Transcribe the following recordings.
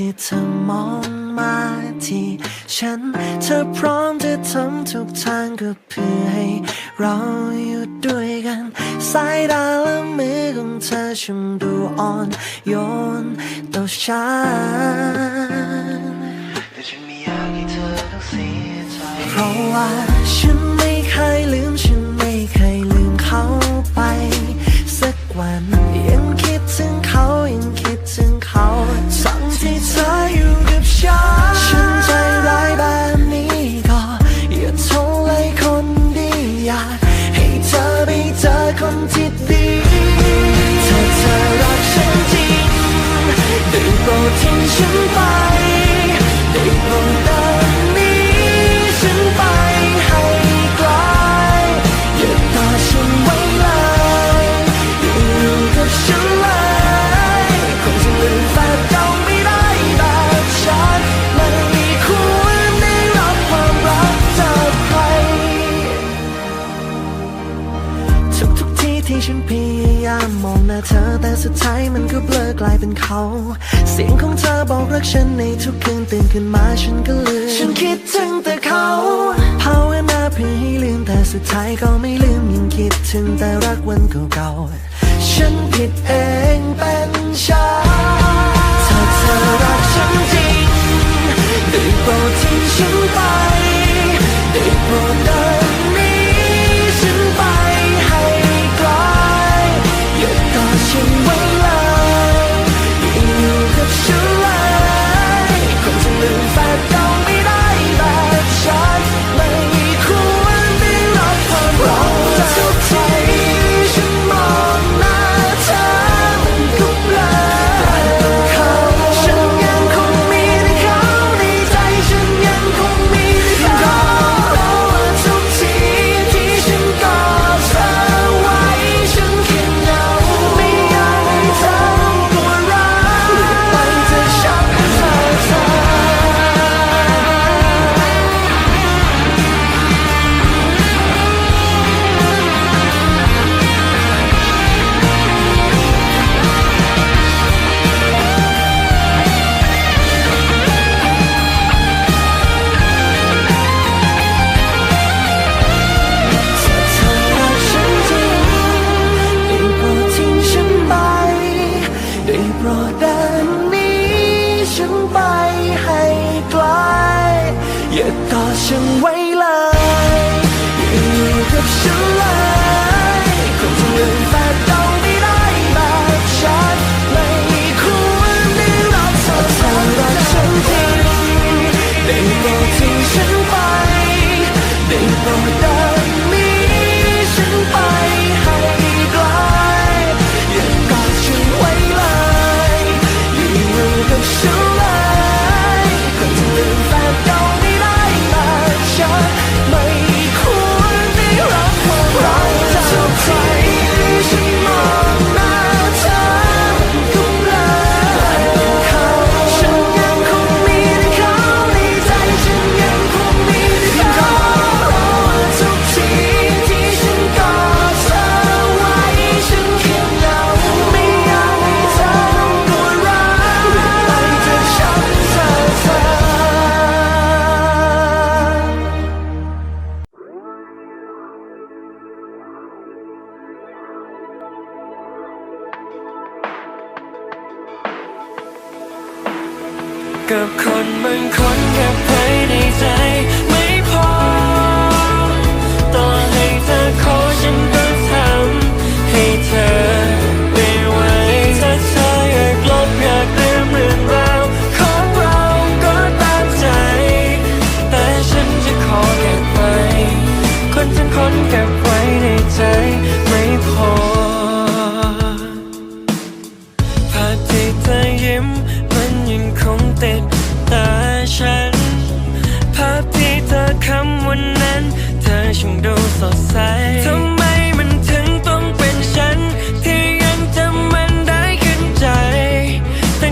ที่เธอมองมาที่ฉัน เธอพร้อมจะทำทุกทางก็เพื่อให้เราอยู่ด้วยกัน สายตาและมือของเธอช่างดูอ่อนโยนต่อฉันแต่ฉันไม่อยากให้เธอต้องเสียใจเพราะว่าฉันไม่เคยลืม เป็นเขา เสียงของเธอบอกรักฉันในทุกคืนตื่นขึ้นมาฉันก็ลืม ฉันคิดถึงแต่เขาภาวนาเพื่อให้ลืมแต่สุดท้ายก็ไม่ลืมยังคิดถึงแต่รักวันเก่าๆฉันผิดเอง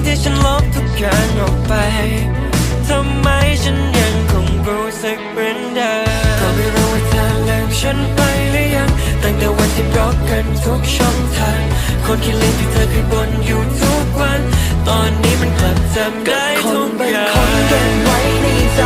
ที่ฉันลบทุกอย่างออกไปทำไมฉันยังคงรู้สึกเหมือนเดิมก็ไม่รู้ว่าเธอเลืมฉันไปหรือยังตั้งแต่วันที่บล็อกกันทุกช่องทางคนคิดเล่นที่เธอเคยบ่นอยู่ทุกวัน ตอนนี้มันกลับจำได้ทุกอย่างคนเก็บไว้ในใจ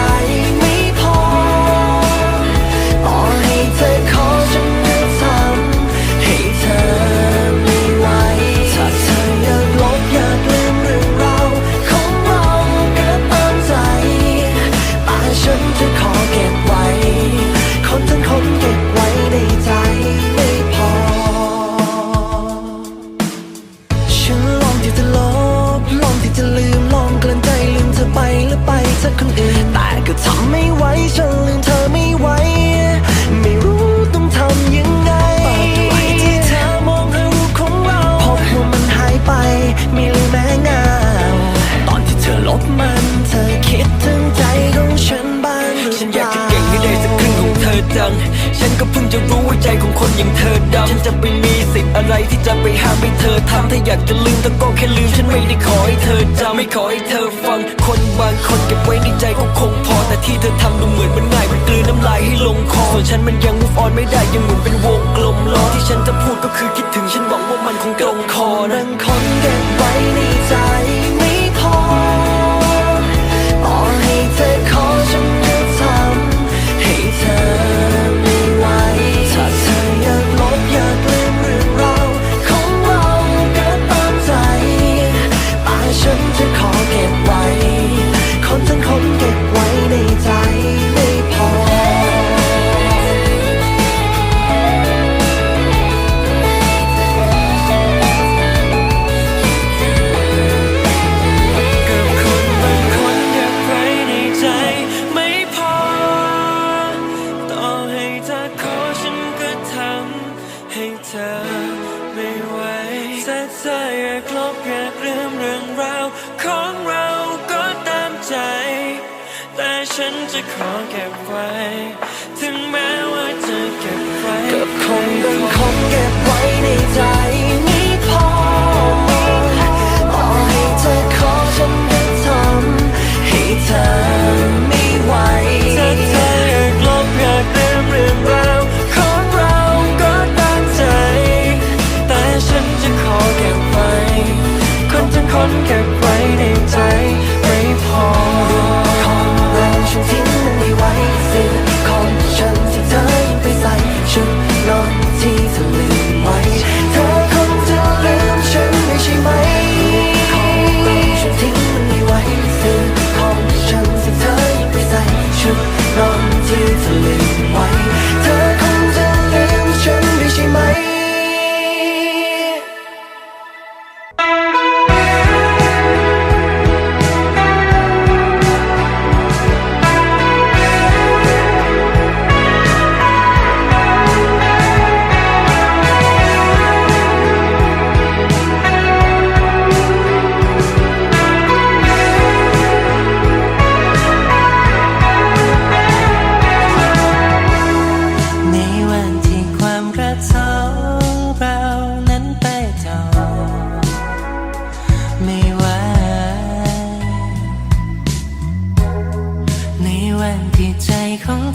เธอจัง ฉันก็เพิ่งจะรู้ว่าใจของคนอย่างเธอดำฉันจะไปมีสิทธิ์อะไรที่จะไปห้ามไม่เธอทำถ้าอยากจะลืมแต่ก็แค่ลืม ฉันไม่ได้ขอให้เธอจำไม่ขอให้เธอฟัง คนบางคนเก็บไว้ในใจก็คงพอ แต่ที่เธอทำดูเหมือนมันง่ายมันกลืนน้ำลายให้ลงคอส่วนฉันมันยัง move on ไม่ได้ยังหมุนเป็นวงกลมล้อที่ฉันจะพูดก็คือคิดถึงฉันหวังว่ามันคงตรงคอนั่งคอนเก็บไว้ในใจ เธอเธออยากลบอยากลืมเรื่องราวของเราก็ตามใจ แต่ฉันจะขอเก็บไว้ ถึงแม้ว่าจะเก็บไว้ก็คงต้องคงเก็บไว้ในใจ คนเก็บไว้ในใจไม่พอ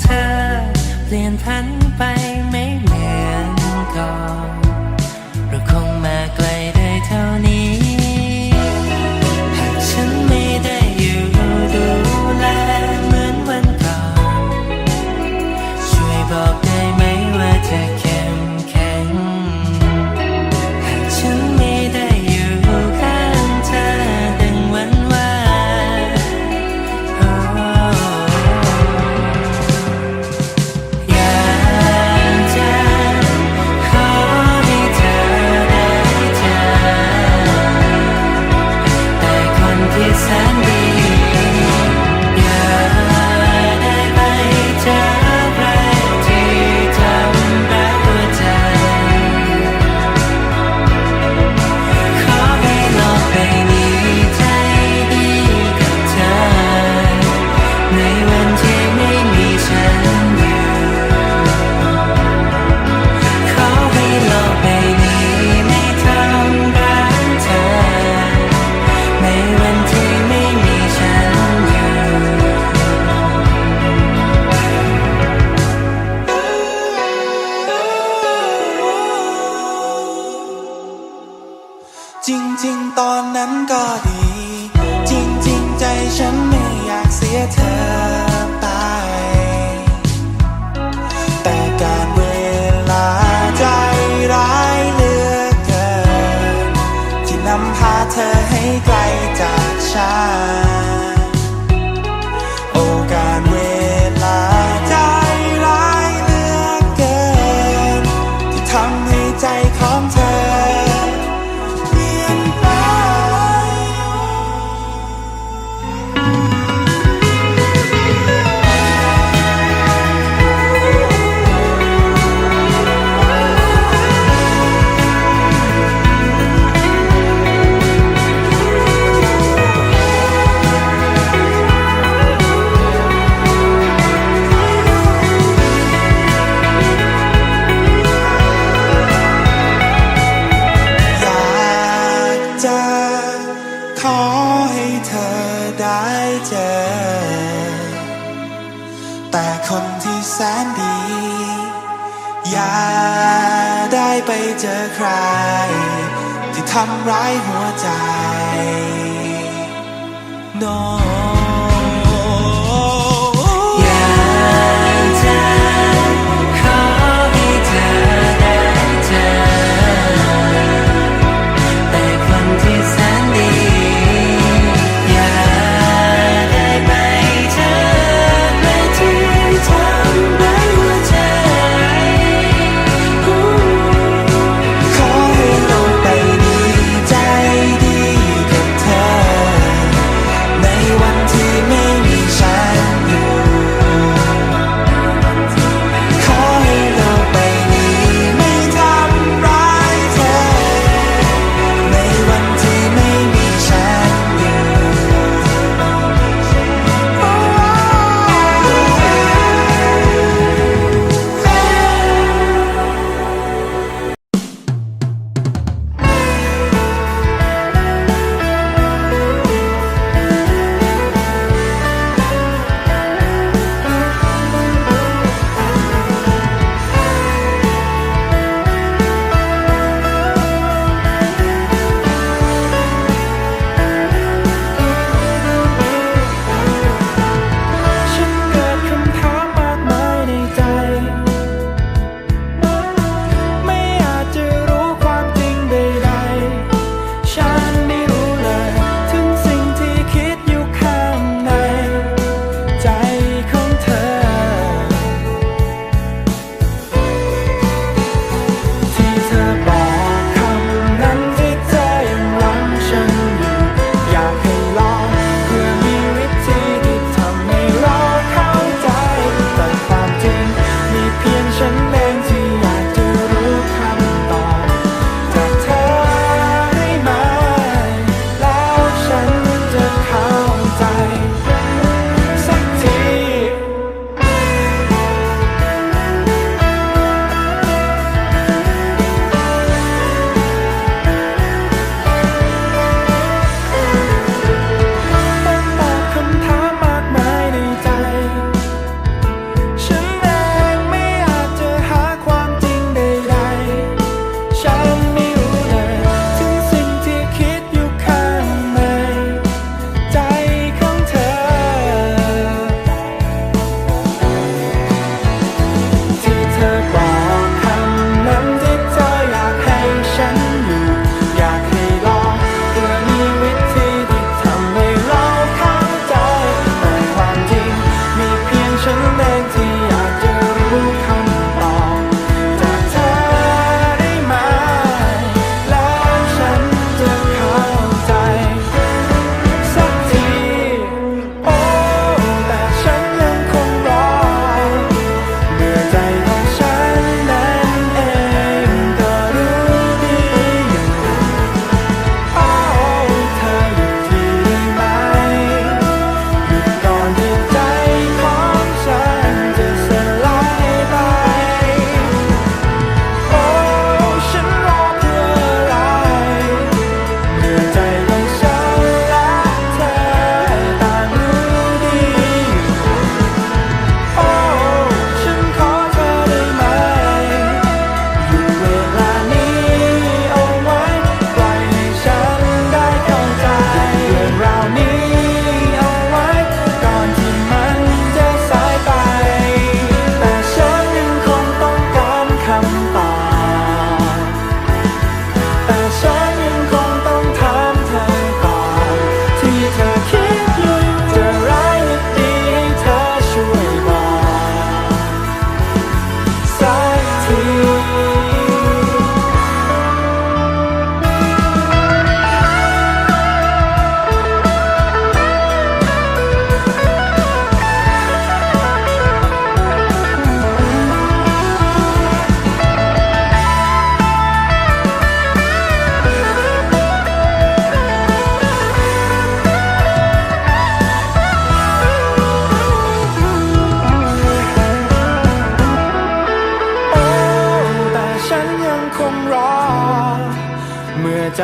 เธอ เปลี่ยนพันไปไม่เหมือนก่อนเราคงมาก ไกลจากฉัน I'm home.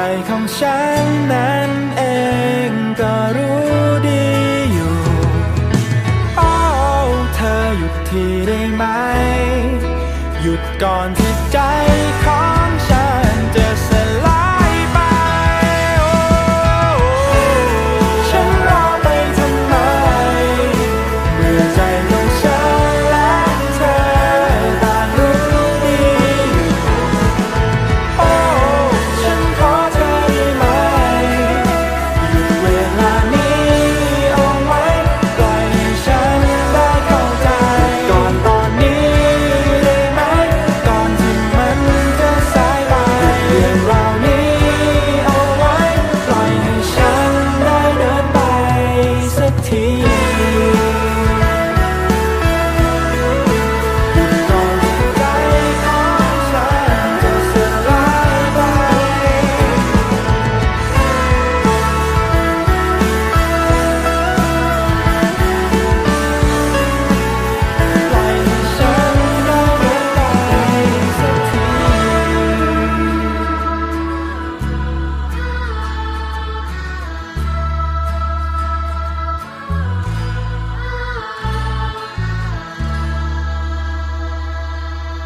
ใจของฉันนั้นเองก็รู้ดีอยู่โอ้เธอหยุดทีได้ไหม หยุดก่อน